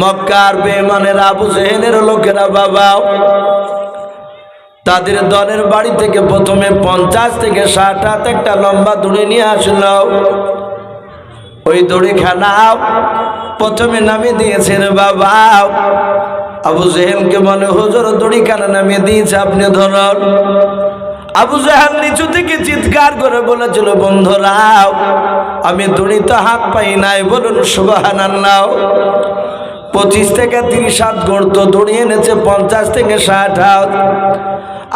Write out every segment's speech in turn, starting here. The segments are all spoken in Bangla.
মক্কার বেমানের আবু জেহেলের লোকেরা, বাবা, তাদের দলের বাড়ি থেকে প্রথমে পঞ্চাশ থেকে ষাট হাত একটা লম্বা দড়ি নিয়ে আসলো। ওই দড়ি খানাও প্রথমে নামিয়ে দিয়েছেন বাবা। আবু জেহেলকে বলে, হুজুর, দড়ি খানা নামিয়ে দিয়েছে আপনি ধরুন। আবু জাহাল নিচু থেকে চিৎকার করে বলেছিল বন্ধুরাও আমি দড়ি তো হাত পাই নাই, বলুন সুবাহান আল্লাহ পঁচিশ থেকে তিরিশ হাত গড়তো দড়িয়ে এনেছে, পঞ্চাশ থেকে ষাট হাত।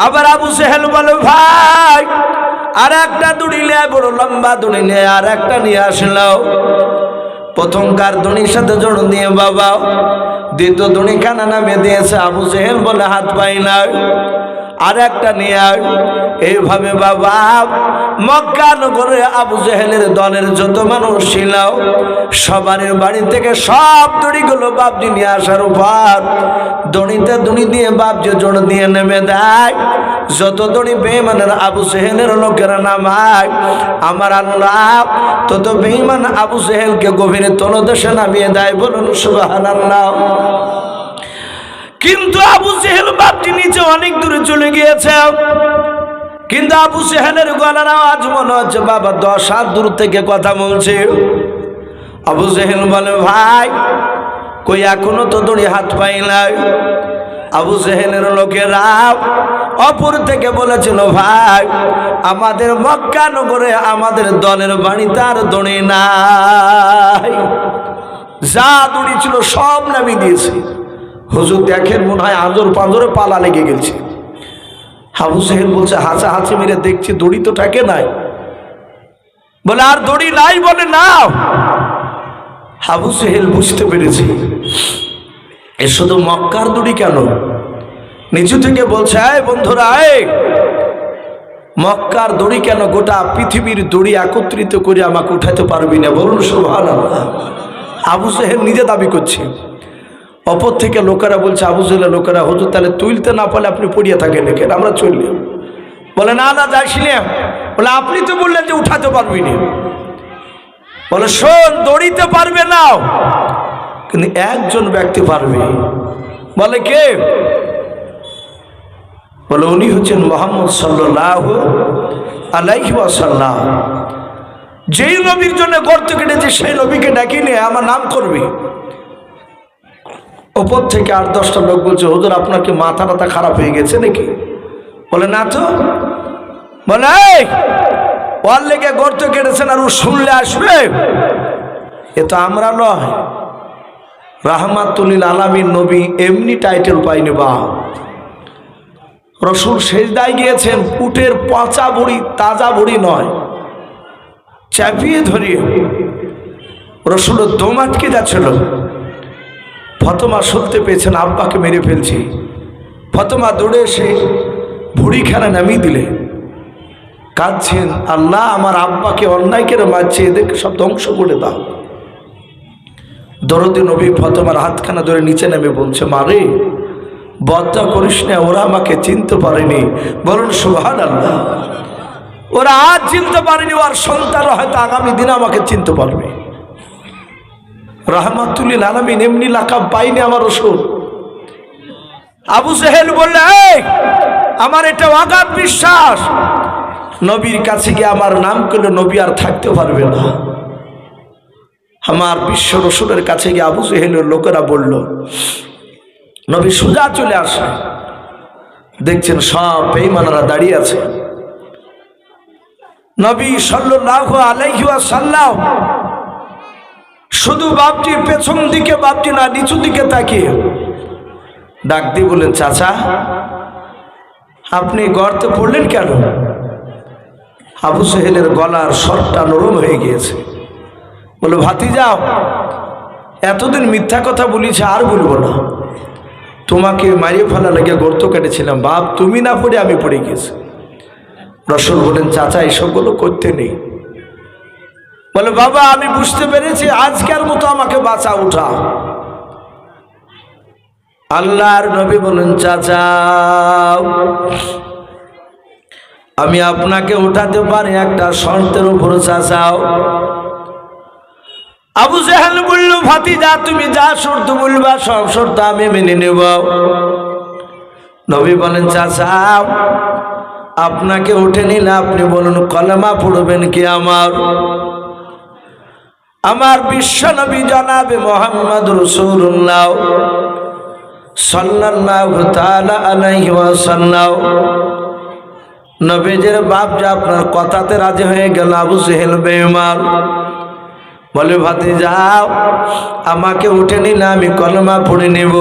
আবার আবু সেহেল বলো, ভাই, আর একটা দড়ি নেয় বড় লম্বা দড়ি নেয় আর একটা নিয়ে আসলো প্রথমকার দড়ির সাথে জোড় নিয়ে বাবা দ্বিতীয় দড়ি কানা নামে দিয়েছে। আবু সেহেল বলে, হাত পাই না। আর একটা নিয়ে আয়। এইভাবে বাবা, মক্কা নগরে আবু জেহেলের দলের যত মানুষ ছিল সবার বাড়ি থেকে সব দড়িগুলো বাপজি নিয়ে আসার উপর দড়িতে দড়ি দিয়ে বাপজি জোড় দিয়ে নেমে দেয় যত দড়ি বেইমানের আবু সেহেলের লোকেরা নামায়, আমার আল্লাহ তত বেইমান আবু সেহেলকে গভীরে তলদেশে নামিয়ে দেয় বলুন সুবাহান আল্লাহ কিন্তু আবু সেহেল বাপটি নিচে অনেক দূরে চলে গিয়েছে। কিন্তু আবু সেহেলের গলার আওয়াজ মনে হচ্ছে, বাবা, দশ হাত দূর থেকে কথা বলছে। আবু সেহেল বলে, ভাই, কই এখনও তো দড়ি হাত পাই নাই? আবু সেহেলের লোকেরা অপর থেকে বলেছিল, ভাই, আমাদের মক্কা নগরে আমাদের দলের বাড়িতে আর দড়ি নাই। যা দড়ি ছিল সব নামি দিয়েছে। হুজুর দেখেন মনে হয় আজর পাঁজরে পালা লেগে গেছে। হাবু সাহেব বলছে হাঁচা হাঁচি মেরে দেখছি, দড়ি তো থাকে নাই। বলে, আর দড়ি নাই বলে না হাবু সেহেল বুঝতে পেরেছি। এ শুধু মক্কার দড়ি কেন? নিচু থেকে বলছে, আয় বন্ধুরা, আয়। মক্কার দড়ি কেন গোটা পৃথিবীর দড়ি একত্রিত করে আমাকে উঠাতে পারবি না? বলুন সোহান আবু সাহেব নিজে দাবি করছে। অপর থেকে লোকেরা বলছে আবু জেলা লোকেরা, হুজুর, তাহলে তুলতে না পারলে আপনি পড়িয়ে থাকেন কেন আমরা চললাম বলে, না না যাইছিলাম বলে, আপনি তো বললেন যে উঠাতে পারবি না। বলে, শোন, দড়িতে পারবে না। কিন্তু একজন ব্যক্তি পারবে। বলে, কে? বলে, উনি হচ্ছেন মোহাম্মদ সাল্লাহ আলাইহি ওয়াসাল্লাম। যেই নবীর জন্য গর্ত কেটেছে, সেই নবীকে ডাকি নিয়ে আমার নাম করবে? ওপর থেকে আট দশটা লোক বলছে হুজুর আপনার কি মাথা টাথা খারাপ হয়ে গেছে নাকি? বলে না তো। বলে "এই, ওর লেগে গর্ত কেটেছেন আর ও শুনলে আসবে। এ তো আমরা নয়। রাহমাতুলিল আলামীর নবী এমনি টাইটেল পাইনি বা। রসুল শেষ দায় গিয়েছেন উটের পচা বুড়ি তাজা বুড়ি নয়। চাপিয়ে ধরিয়ে রসুলের দম আটকে যাচ্ছিল। ফতমা শুনতে পেয়েছেন, আব্বাকে মেরে ফেলছি। ফতমা দৌড়ে এসে ভুড়িখানা নামিয়ে দিলে। কাঁদছেন, আল্লাহ, আমার আব্বাকে অন্যায় করে মারছে? এদেরকে সব ধ্বংস করে দাও। দরদি নবী ফতমার হাতখানা ধরে নিচে নেমে বলছে মারে বদা করিস না, ওরা আমাকে চিনতে পারেনি। বলুন সুহান আল্লাহ ওরা আজ চিনতে পারেনি, ওর সন্তানরা হয়তো আগামী দিনে আমাকে চিনতে পারবে। রহমাতুল্লিল আলমিন এমনি লাকাব পাইনি আমার ওষুধ আবু সেহেল বললে "এই, আমার এটা অগাধ বিশ্বাস। নবীর কাছে গিয়ে আমার নাম করলে নবী আর থাকতে পারবে না। আমার বিশ্ব রসুলের কাছে গিয়ে আবু সেহেলের লোকেরা বলল নবী সোজা চলে আসে। দেখছেন সব বেইমানারা দাঁড়িয়ে আছে। নবী সাল্লাহ আলাইহি সাল্লাম শুধু বাপটি পেছন দিকে, বাপটি না, নিচু দিকে তাকিয়ে। ডাক দিয়ে বললেন, চাচা, আপনি গর্তে পড়লেন কেন? আবু সেহেলের গলার স্বরটা নরম হয়ে গিয়েছে। বলে ভাতি যাও এতদিন মিথ্যা কথা বলিছে, আর বলব না। তোমাকে মারিয়ে ফেলা লেগে গর্ত কেটেছিলাম। বাপ, তুমি না পড়ে আমি পড়ে গিয়েছি রসুল বলেন চাচা এসবগুলো করতে নেই। বলে, বাবা, আমি বুঝতে পেরেছি, আজকের মতো আমাকে বাঁচা উঠা। আল্লাহর নবী বলেন চাচা আমি আপনাকে উঠাতে পারি একটা শর্তের উপর, চাচাও। আবু জেহেল বলল ভাতি যা তুমি যা শর্ত বলবা, সব শর্ত আমি মেনে নেব। নবী বলেন চাচা আপনাকে উঠে নিলে আপনি বলুন, কলমা পড়বেন কি আমার? আমার বিশ্ব নবী জানাবে মোহাম্মদ রসুল্লাহ বাপ আপনার কথাতে রাজি হয়ে বেঈমান। বলে যাও আমাকে উঠে নিলে আমি কলমা পড়ে নেব।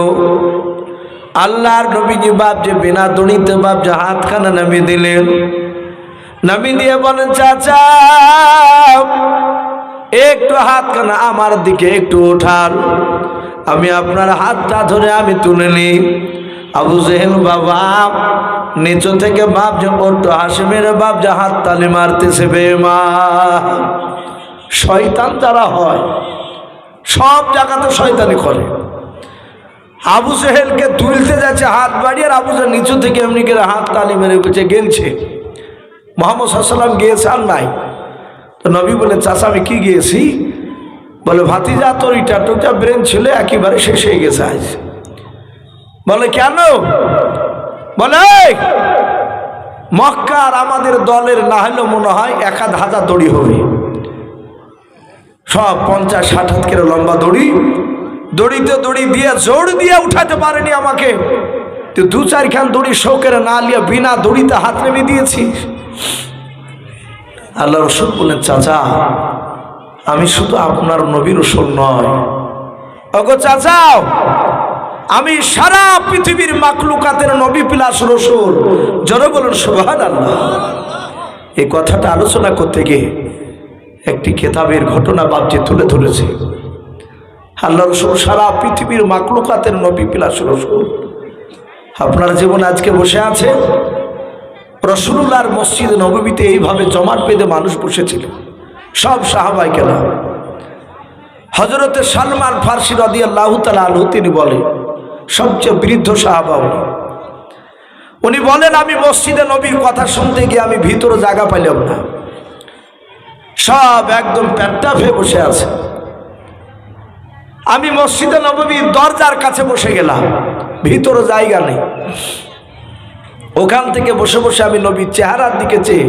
আল্লাহর নবীজি বাপ যে বিনা দড়িতে বাপ যে হাতখানা নামিয়ে দিলেন। নামি দিয়ে বলেন, চাচা একটু হাত হাতখানা আমার দিকে একটু ওঠান আমি আপনার হাতটা ধরে আমি তুলে নিই। আবু জেহেল বাবা, নিচু থেকে বাপ যে ওটো হাসি মেরে বাপ যে হাত তালি মারতেছে বেমা শয়তান যারা হয়, সব জায়গাতে শয়তানি করে। আবু সেহেলকে তুলতে যাচ্ছে, হাত বাড়িয়ে আর আবু সেহেল নিচু থেকে এমনি করে হাত তালি মেরে বলছে, গেলছে। মোহাম্মদ সাল্লাম গিয়েছে আর নাই। তো নবী বলে চাষা আমি কি গিয়েছি? বলে ভাতিজা তোর ইটা টোটা ব্রেন ছিল একেবারে শেষ হয়ে গেছে আজ। বলে কেন? বলে "এই, মক্কার আমাদের দলের না হলেও মনে হয় এক আধ হাজার দড়ি হবে। সব পঞ্চাশ ষাট হাত করে লম্বা দড়ি। দড়িতে দড়ি দিয়ে জোর দিয়ে উঠাতে পারেনি আমাকে। তুই দু চারখান দড়ি শোকের না লিয়ে বিনা দড়িতে হাত নেমে দিয়েছিস। আল্লাহ রসুল বলেন চাচা, আমি শুধু আপনার নবী রসুল নয়। অগো চাচাও আমি সারা পৃথিবীর মাকলুকাতের নবী পিলাস রসুল। জড়ো বলুন সুবাহান আল্লাহ এই কথাটা আলোচনা করতে গিয়ে একটি খেতাবের ঘটনা বাবজি তুলে ধরেছে। আল্লাহ রসুল সারা পৃথিবীর মাকলুকাতের নবী পিলাস রসুল। আপনার জীবন আজকে বসে আছে? রসুল্লাহর মসজিদ নবমীতে এইভাবে জমাট বেঁধে মানুষ বসেছিল। সব সাহাবাই কেনা হজরতে সালমান ফার্সি রদি আল্লাহ তালা আলহু তিনি বলেন, সবচেয়ে বৃদ্ধ সাহাবা উনি। উনি বলেন, আমি মসজিদে নবীর কথা শুনতে গিয়ে আমি ভিতরে জায়গা পাইলাম না। সব একদম প্যাট্টা ফে বসে আছে। আমি মসজিদে নবমীর দরজার কাছে বসে গেলাম। ভিতরে জায়গা নেই। ওখান থেকে বসে বসে আমি নবীর চেহারার দিকে চেয়ে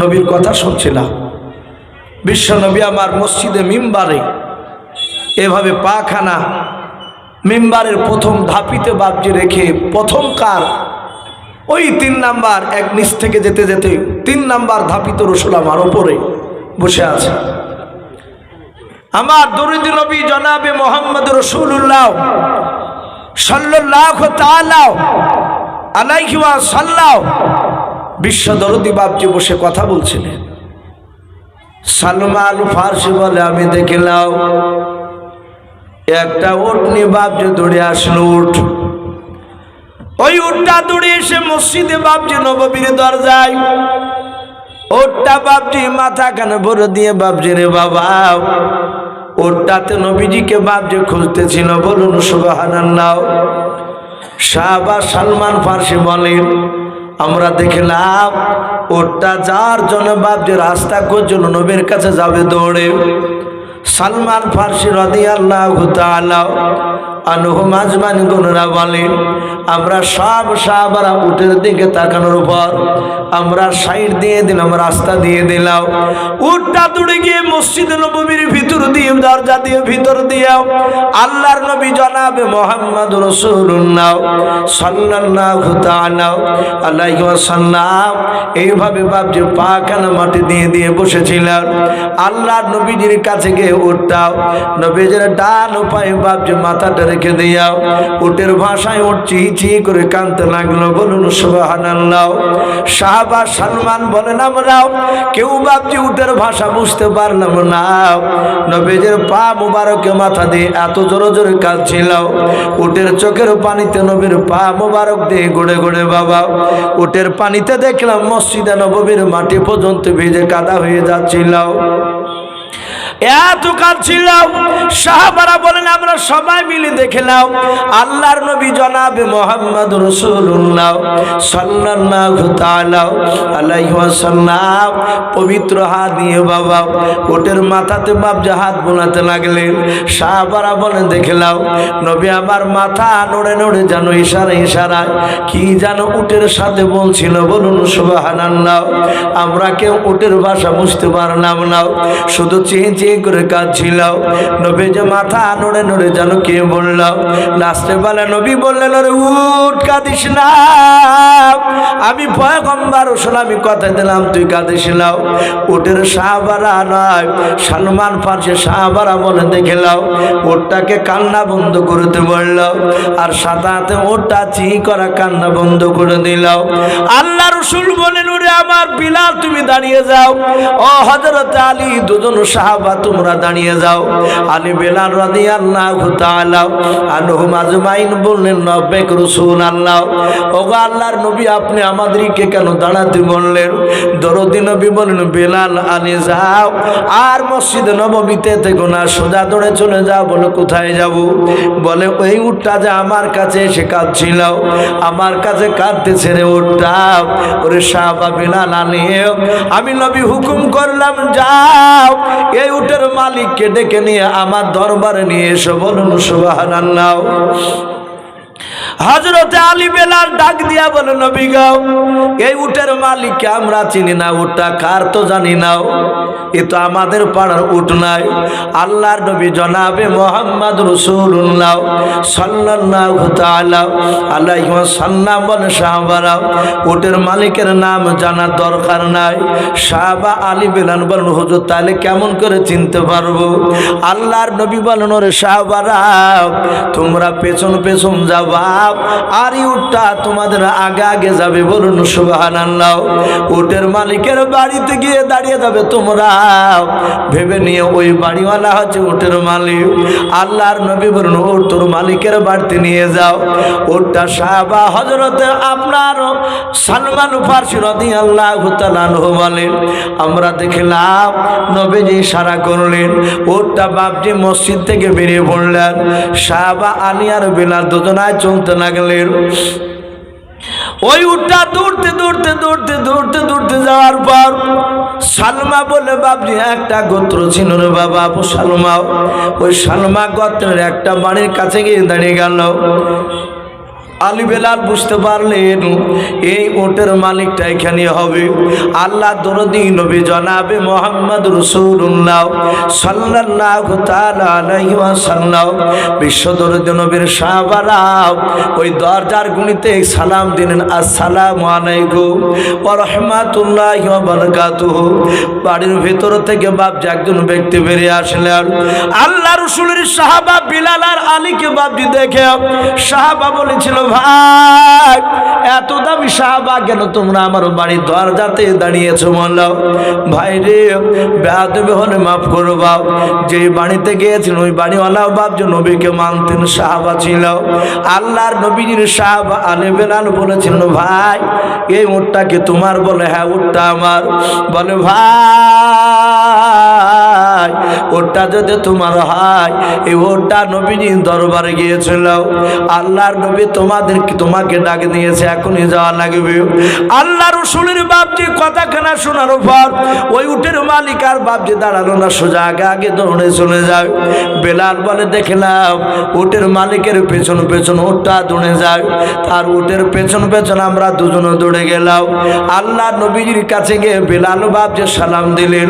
নবীর কথা শুনছিলাম। বিশ্ব নবী আমার মসজিদে মিম্বারে, এভাবে পাখানা মিম্বারের প্রথম ধাপিতে বাবজি রেখে প্রথম কার, ওই তিন নাম্বার এক নিচ থেকে যেতে যেতে তিন নাম্বার ধাপিত রসুল আমার ওপরে বসে আছে। আমার দরিদ্র নবী জনাবে মোহাম্মদ রসুল্লাহ সাল্লাহ তালাও আলাইহিওয়া সাল্লাহ বিশ্ব দরদি বাবজি বসে কথা বলছিলেন। সালমান ফার্সি বলে, আমি দেখলাম, একটা উট নিয়ে বাপজি দৌড়ে আসলো উঠ ওই উটটা দৌড়ে এসে মসজিদে বাপজি নববীর দরজায় ওটটা বাপজি মাথা কানে ভরে দিয়ে, বাপজি রে বাবা ওটাতে নবীজিকে বাপজি খুঁজতেছিল, বলুন সুবাহান্লাহ শাহবা সালমান ফার্সি বলেন আমরা দেখলাম ওটা যার জন্য যে রাস্তা করছিল নবীর কাছে যাবে দৌড়ে। সালমান ফার্সি রদি আল্লাহ আনহু মাজমানি গুনরা বলেন আমরা সব সাহাবারা উটের দিকে তাকানোর পর আমরা সাইড দিয়ে দিলাম, রাস্তা দিয়ে দিলাম। উটটা দৌড়ে গিয়ে মসজিদ নবীর ভিতর দিয়ে দরজা দিয়ে ভিতর আল্লাহর নবী জনাবে মোহাম্মদ এইভাবে মাটি দিয়ে দিয়ে বসেছিলেন। আল্লাহর নবীজির কাছে গিয়ে নবীজির ডান উপায় মাথাটা রেখে দিয়াও উটের ভাষায় উঠ চি করে কানতে লাগল। বলুন, সুবহানাল্লাহ। সাহাবা সালমান বলেন, আমরাও কেউ বাপজি উটের ভাষা বুঝতে পারলাম না। নবীজির পা মুবারকে মাথা দিয়ে এত জোরে জোরে কাঁদছিল। উটের চোখের পানিতে নবীর পা মুবারক দিয়ে গড়ে গড়ে বাবা, উটের পানিতে দেখলাম মসজিদে নবীর মাটি পর্যন্ত ভিজে কাদা হয়ে যাচ্ছিল। এত কাঁদছিলাম সাহাবারা বলেন, আমরা সবাই মিলে দেখলাম আল্লাহর নবী জনাবে মোহাম্মদ রসুল্লাহ তাআলা আলাইহি ওয়াসাল্লাম। পবিত্র হাত দিয়ে বাবা, ওটের মাথাতে বাপ হাত বোনাতে লাগলেন, সাহাবারা বলেন দেখলাম নবী আমার মাথা নড়ে নড়ে যেন ইশারা ইশারায়, কি যেন উটের সাথে বলছিল, বলুন সুবহানাল্লাহ, আমরা কেউ উটের ভাষা বুঝতে পারলাম না, শুধু চেয়ে করে কাঁদছিল নবী যে মাথা নড়ে নড়ে যেন কে বলল লাস্টে বেলা নবী বললেন ওরে উঠ, কাঁদিস না। আমি পয়গম্বার ওসল আমি কথা দিলাম, তুই কাঁদিস না। উটের সাহাবারা নয়, সালমান ফার্সে সাহাবারা বলে দেখলাম ওরটাকে কান্না বন্ধ করতে বলল, আর সাদাতে ওরটা চি করা কান্না বন্ধ করে দিল। আল্লাহ রসুল বলেন, ওরে আমার বিলাল, তুমি দাঁড়িয়ে যাও। ও হজরত আলী, দুজন সাহাবা তোমরা দাঁড়িয়ে যাও। আলী বেলাল রাদি আল্লাহ আনহুম আজমাইন বললেন নব্বেক রসুল আল্লাহ ও গো আল্লাহর নবী, আপনি আমাদেরকে কেন দাঁড়াতে বললেন? দরদি নবী বললেন, বেলাল আলী, যাও, আর মসজিদ নবমীতে থেকে না, সোজা দৌড়ে চলে যাও, বলে কোথায় যাব? বলে, ওই উঠটা যে আমার কাছে এসে কাঁদছিল, আমার কাছে কাঁদতেছে ছেড়ে উঠটা ওরে সাহাবা বেলাল আলী, আমি নবী হুকুম করলাম, যাও, এই উটের মালিককে ডেকে নিয়ে আমার দরবারে নিয়ে এসো বলুন সুবহানাল্লাহ। হজরতে আলী বেলাল ডাক দিয়া বলে, নবী গাও এই উটের মালিককে আমরা চিনি না, উটটা কার তো জানি নাও এ তো আমাদের পাড়ার উট নাই। আল্লাহর নবী জনাবে মোহাম্মদ রসুল্লাহ সাল্লাল্লাহু তাআলা আলাইহি সাল্লাম বলে, সাহাবারা, উটের মালিকের নাম জানার দরকার নাই। সাহাবা আলী বেলাল বলেন, হুজুর, তাহলে কেমন করে চিনতে পারব? আল্লাহর নবী বলেন, ওরে সাহাবারা, তোমরা পেছন পেছন যাবা আর উটটা তোমাদের আগে আগে যাবে বলুন, সুবহানাল্লাহ। উটের মালিকের বাড়িতে গিয়ে দাঁড়িয়ে যাবে তোমরা। ভেবে নিয়ে ওই বাড়িওয়ালা হচ্ছে উটের মালিক। আল্লাহর নবী বলুন ও তোর মালিকের বাড়িতে নিয়ে যাও। ওটা সাহাবা হজরতে আপনার সালমান ফার্সি রদি আল্লাহ বলেন, আমরা দেখলাম নবীজি সারা করলেন ওটা বাপজি মসজিদ থেকে বেরিয়ে পড়লেন। সাহাবা আলিয়ার বিলাল দুজনায় চলতে লাগলেন ওই উঠটা দৌড়তে দৌড়তে দৌড়তে দৌড়তে দৌড়তে যাওয়ার পর সালমা বলে বাবজি একটা গোত্র ছিল রে বাবা, আপু সালমা ওই সালমা গোত্রের একটা বাড়ির কাছে গিয়ে দাঁড়িয়ে গেল। আলী বেলাল বুঝতে পারলেন, এই ওটের মালিকটা এখানে হবে। আল্লাহ দরদি নবী জনাবে মোহাম্মদ রসুল্লাহ আলাইহি ওয়াসাল্লাম। বিশ্ব দরদি নবীর সাহাবারা ওই দরজার গুণিতে সালাম দিলেন, আসসালামু রাহমাতুল্লাহি বারাকাতুহু। বাড়ির ভিতর থেকে বাপ একজন ব্যক্তি বেরিয়ে আসলেন। আল্লাহ রসুলের সাহাবা বিলাল আর আলীকে বাপজি দেখে সাহাবা বলেছিল ভাই, এত দামি সাহাবা কেন তোমরা আমার বাড়ির দরজাতে দাঁড়িয়েছো বললাম ভাই রে বেহাদবে হলে মাফ করো বাপ। যে বাড়িতে গিয়েছিল, ওই বাড়িওয়ালা বাপ যে নবীকে মানতেন সাহাবা ছিল। আল্লাহর নবীজির সাহাবা আলে বেলাল বলেছিলেন, ভাই, এই উটটাকে তোমার বলে হ্যাঁ উঠটা আমার। বলে, ভাই ওটা যদি তোমার হয়, এই ওটা নবীজি দরবারে গিয়েছিল আল্লাহর নবী তোমাদের তোমাকে ডাক দিয়েছে, এখনই যাওয়া লাগবে। আল্লাহ রসুলের বাপজি কথাখানা শোনার পর, ওই উটের মালিক আর বাপজি দাঁড়াল না, সোজা আগে আগে দৌড়ে চলে যায়। বেলাল বলে দেখলাম উটের মালিকের পেছন পেছন ওটা দৌড়ে যায়। তার উটের পেছন পেছন আমরা দুজনে দৌড়ে গেলাম। আল্লাহ নবীজির কাছে গিয়ে বেলাল বাপজি সালাম দিলেন।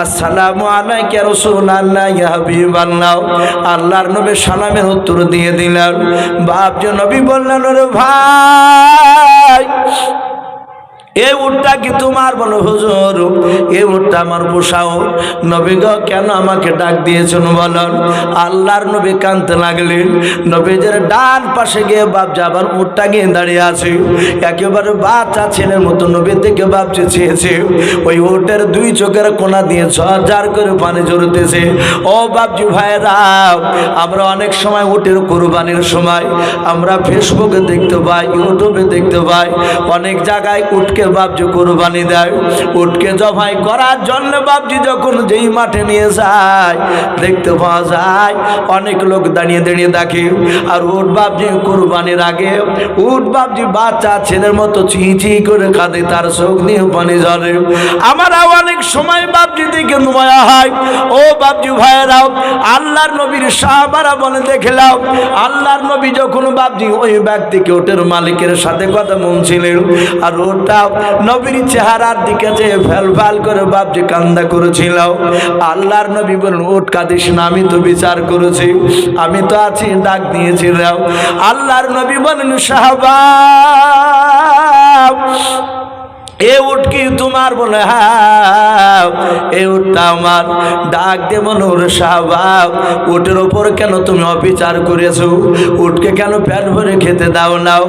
আর আসসালামু আলাইকা আল্লাহর নবী সালামের উত্তর দিয়ে দিলেন। যে নবী বললেন রে ভাই এই উটটা কি তোমার বলো হুজুর? এই উটটা আমার পোষাও। নবী কেন আমাকে ডাক দিয়েছেন বলন? আল্লাহর নবী কানতে লাগলেন নবীদের ডান পাশে গিয়ে বাপ যাবার উটটা গিয়ে দাঁড়িয়ে আছে, একেবারে বাচ্চা ছেলের মতো নবীর দিকে বাপ চেয়েছে ওই উটের দুই চোখের কোনা দিয়ে ঝরঝার করে পানি জড়তেছে ও বাপজি ভাইরা আমরা অনেক সময় উটের কোরবানির সময় আমরা ফেসবুকে দেখতে পাই, ইউটিউবে দেখতে পাই, অনেক জায়গায় উঠকে উঠকে বাবজি কোরবানি দেয়। উটকে জবাই করার জন্য বাবজি যখন যেই মাঠে নিয়ে যায়, দেখতে পাওয়া যায়, অনেক লোক দাঁড়িয়ে দাঁড়িয়ে দেখে। আর উঠ বাবজি কোরবানির আগে উঠ বাবজি বাচ্চা ছেলের মতো চি চি করে কাঁদে, তার চোখ দিয়ে পানি ঝরে। আমার অনেক সময় বাবজি দিকে নয়া হয়। ও বাবজি ভাইয়েরাও, আল্লাহর নবীর সাহাবারা বলে দেখলাম আল্লাহর নবী যখন বাবজি ওই ব্যক্তিকে ওটের মালিকের সাথে কথা বলছিলেন, আর ওটা নবীর চেহারার দিকে যে ফেল করে যে কান্দা করেছিল, আল্লাহর নবী বলুন ওট কাঁদিস না, আমি তো বিচার করেছি, আমি তো আছি, ডাক দিয়েছিলাম আল্লাহর নবী বলেন সাহাবা এ উঠ কি তোমার বলে? হ্যাঁ এ উঠটা আমার। ডাক দে মনে ওর সাহবাব উটের ওপর কেন তুমি অবিচার করেছ? উঠকে কেন পেট ভরে খেতে দাও নাও?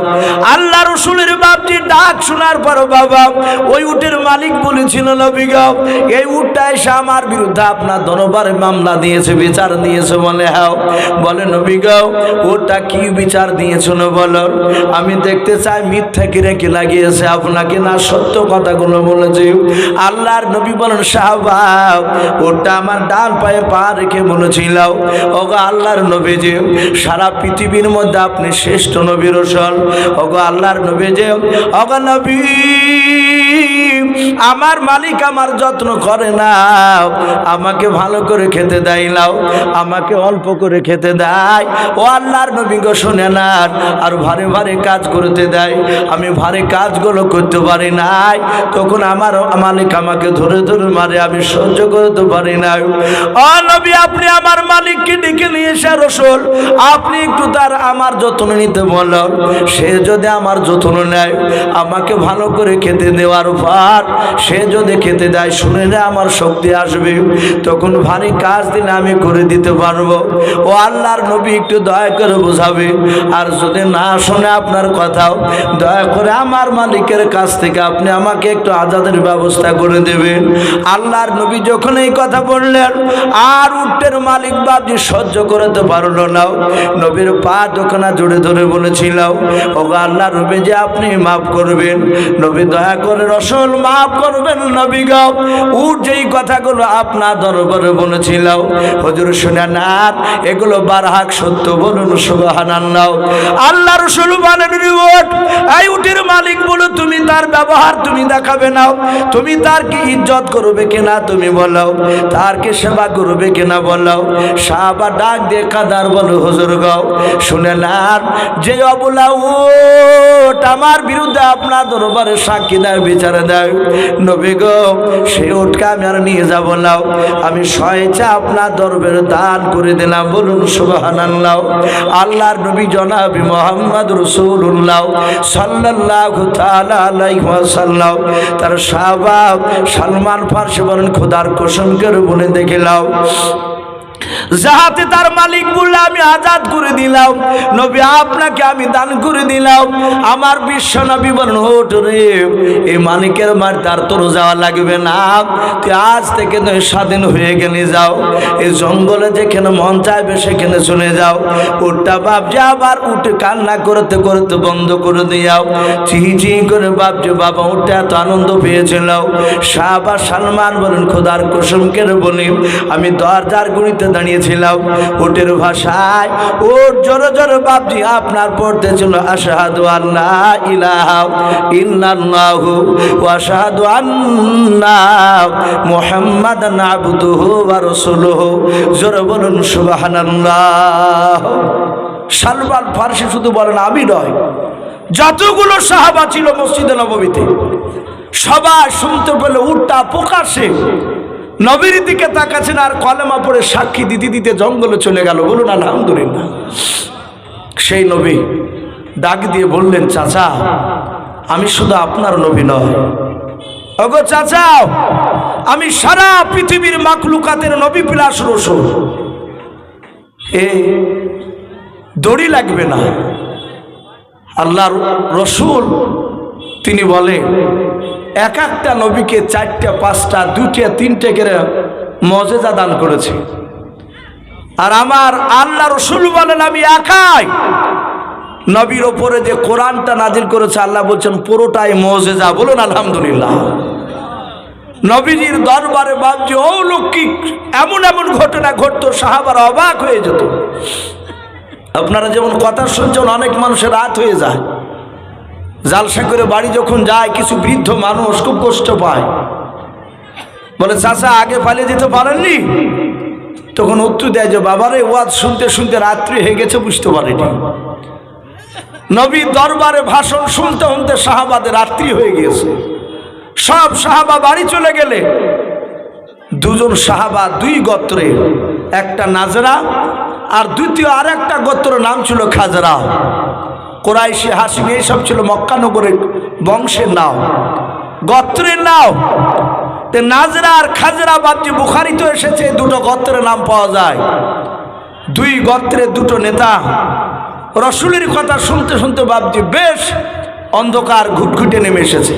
আল্লাহ রসুলের বাপটি ডাক শোনার পর বাবা, ওই উটের মালিক বলেছিল নবীগাও এই উটটা এসে আমার বিরুদ্ধে আপনার দরবারে মামলা দিয়েছে, বিচার দিয়েছে বলে হ্যাঁ বলে নবীগাও ওটা কি বিচার দিয়েছিল বলো? আমি দেখতে চাই মিথ্যা কিরে কি লাগিয়েছে? আপনাকে না সত্য কথাগুলো বলেছে আল্লাহর নবী বলেন সাহবাব ওটা আমার ডান পায়ে পা রেখে বলেছিল। ওগো আল্লাহর নবী যে, সারা পৃথিবীর মধ্যে আপনি শ্রেষ্ঠ নবী রসল। ওগো আল্লাহর নবী যে, ওগো নবী, আমার মালিক আমার যত্ন করে না। আমাকে ভালো করে খেতে দেয় নাও আমাকে অল্প করে খেতে দেয়। ও আল্লাহর নবী গো, শোনে না আর ভারে ভারে কাজ করতে দেয়। আমি ভারে কাজগুলো করতে পারি নাই তখন আমার মালিক আমাকে ধরে ধরে মারে, আমি সহ্য করতে পারি না। নবী, আপনি আমার মালিককে ডেকে নিয়ে এসে রসুল, আপনি একটু তার আমার যত্ন নিতে বললেন সে যদি আমার যত্ন নেয়, আমাকে ভালো করে খেতে দেওয়ার পর সে যদি খেতে দেয়, শুনে না আমার শক্তি আসবে, তখন ভারী কাজ দিলে আমি করে দিতে পারব। ও আল্লাহর নবী, একটু দয়া করে বোঝাবে। আর যদি না শুনে আপনার কথাও, দয়া করে আমার মালিকের কাছ থেকে আপনি আমাকে একটু আজাদের ব্যবস্থা করে দেবেন। আল্লাহর নবী যখন এই কথা বললেন, আর উটের মালিক বাবজি সহ্য করতে পারল না। নবীর পা দোকানা জুড়ে ধরে বলেছিল ও আল্লাহ নবী যে আপনি মাফ করবেন, নবী দয়া করে রসল মাফ করবেন নবী গাও উঠ যেই কথাগুলো আপনার দরবারে বলেছিল হজুর শুনে না এগুলো বারহাক সত্য বলুন, সুবহানাল্লাহ। আল্লাহ রসুল বলেন রিওট এই উটের মালিক বলো তুমি তার ব্যবহার তুমি দেখাবে না। তুমি তার কি ইজ্জত করবে কিনা তুমি বলো। তার কি সেবা করবে কিনা বলো। সাহাবা ডাক দিয়ে কাদার বলো, হজুর গাও শুনে না যে অবলা ওট আমার বিরুদ্ধে আপনার দরবারে সাক্ষী দেয়, বিচারে দেয়। নবী গো সেই ওটকে আমি আর নিয়ে যাব নাও আমি স্বেচ্ছা আপনার দরবারে দান করে দিলাম, বলুন সুবহানাল্লাহ। আল্লাহর নবী জনাবি মোহাম্মদ রসুল্লাহ সাল্লাল্লাহু তাআলা আলাইহি ওয়াসাল্লাম তার সাহবাব সালমান ফার্সি বলেন খোদার কোশন করে বলে দেখিলাম যাহাতে তার মালিক বললে, আমি আজাদ করে দিলাম। নবী, আপনাকে আমি দান করে দিলাম। আমার বিশ্ব নবী বলেন, ওঠ রে, এই মালিকের মার তার তোর যাওয়া লাগবে না। তুই আজ থেকে তুই স্বাধীন হয়ে গেলে যাও। এই জঙ্গলে যেখানে মন চাইবে, সেখানে চলে যাও। বাপ যে আবার উঠে কান্না করতে করতে বন্ধ করে দিয়াও। চিহি চিহি করে যে, বাবা, উঠতে এত আনন্দ পেয়েছিল। শাহবা সালমান বলেন, খোদার কসম কেড়ে বলি, আমি দরজার গুড়িতে দাঁড়িয়েছিলাম ওটের ভাষায় ওর জোরে জোরে বাপজি আপনার পড়তে ছিল আশাহাদু আল্লাহ ইলাহা ইল্লাল্লাহু ওয়া আশহাদু আন্না মুহাম্মাদান আবদুহু ওয়া রাসূলুহু। জোরে বলুন, সুবহানাল্লাহ। সালমান ফারসি শুধু বলেন, আমি নয়। যতগুলো সাহাবা ছিল মসজিদে নবমীতে, সবাই শুনতে পেলে উঠটা প্রকাশে নবীর দিকে তাকাচ্ছেন আর কলেমা পড়ে সাক্ষী দিতে দিতে জঙ্গলে চলে গেল। বলুন, আলহামদুলিল্লাহ। সেই নবী ডাক দিয়ে বললেন, চাচা, আমি শুধু আপনার নবী নয়। ওগো চাচা, আমি সারা পৃথিবীর মাকলুকাতের নবী বিলাস রসুল। এ দড়ি লাগবে না। আল্লাহর রসুল তিনি বলেন এক একটা নবীকে চারটা, পাঁচটা, দুটা, তিনটে করে মজেজা দান করেছে। আর আমার আল্লাহ রসুল বলেন, আমি একাই নবীর ওপরে যে কোরআনটা নাজিল করেছে, আল্লাহ বলছেন, পুরোটাই মজেজা। বলুন, আলহামদুলিল্লাহ। নবীজির দরবারে বাবজি অলৌকিক এমন এমন ঘটনা ঘটতো? সাহাবার অবাক হয়ে যেত। আপনারা যেমন কথা শুনছেন, অনেক মানুষের রাত হয়ে যায়। জালসা করে বাড়ি যখন যায়, কিছু বৃদ্ধ মানুষ খুব কষ্ট পায়। বলে, চাচা, আগে পালিয়ে যেতে পারেননি? তখন উত্তর দেয় যে, বাবারে, ওয়াজ শুনতে শুনতে রাত্রি হয়ে গেছে, বুঝতে পারেনি। নবী দরবারে ভাষণ শুনতে শুনতে সাহাবাদের রাত্রি হয়ে গিয়েছে সব সাহাবা বাড়ি চলে গেলে, দুজন সাহাবা দুই গোত্রে, একটা নাজরা আর দ্বিতীয় আর একটা গোত্র নাম ছিল খাজরা। কোরাইশি, হাসিম, এইসব ছিল মক্কানগরের বংশের নাও। গোত্রের নাও। তে নাজরা আর খাজরা বাবজি বুখারি তো এসেছে দুটো গোত্রের নাম পাওয়া যায়। দুই গোত্রের দুটো নেতা। রসুলের কথা শুনতে শুনতে বাবজি বেশ অন্ধকার ঘুটঘুটে নেমে এসেছে।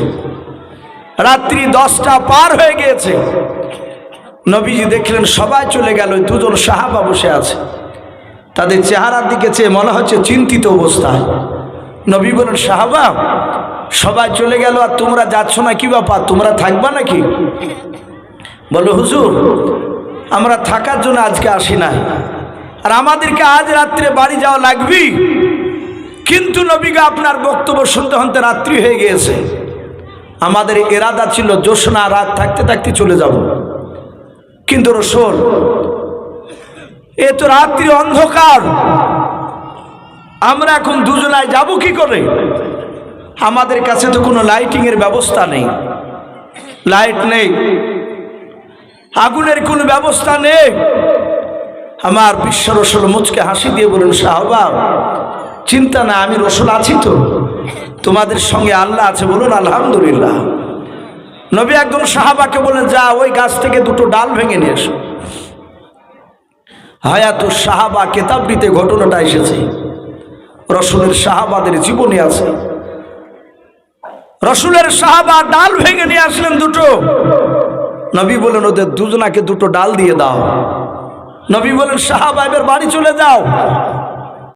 রাত্রি দশটা পার হয়ে গিয়েছে। নবীজি দেখলেন, সবাই চলে গেল দুজন সাহাবা বসে আছে। তাদের চেহারার দিকে চেয়ে মনে হচ্ছে চিন্তিত অবস্থায়। নবী বলেন সাহাবা, সবাই চলে গেল আর তোমরা যাচ্ছ না, কি ব্যাপার? তোমরা থাকবা নাকি? বলো হুজুর, আমরা থাকার জন্য আজকে আসি না আর আমাদেরকে আজ রাত্রে বাড়ি যাওয়া লাগবেই কিন্তু নবীকে আপনার বক্তব্য শুনতে শুনতে রাত্রি হয়ে গিয়েছে। আমাদের এরাদা ছিল জোসনা রাত থাকতে থাকতে চলে যাব। কিন্তু রসুল, এ তো রাত্রি অন্ধকার। আমরা এখন দুজনায় যাব কি করে? আমাদের কাছে তো কোনো লাইটিং এর ব্যবস্থা নেই। লাইট নেই। আগুনের কোনো ব্যবস্থা নেই। আমার বিশ্ব রসুল মুচকে হাসি দিয়ে বলুন সাহবা চিন্তা না, আমি রসুল আছি তো। তোমাদের সঙ্গে আল্লাহ আছে বলুন, আলহামদুলিল্লাহ। নবী একজন সাহাবাকে বলেন যা ওই গাছ থেকে দুটো ডাল ভেঙে নিয়ে এসো। হায়াত সাহাবা কেতাবটিতে ঘটনাটা এসেছে। রসুলের সাহাবাদের জীবনে আছে। রসুলের সাহাবা ডাল ভেঙে নিয়ে আসলেন দুটো। নবী বলেন, ওদের দুজনাকে দুটো ডাল দিয়ে দাও। নবী বলেন সাহাবা এবার বাড়ি চলে যাও।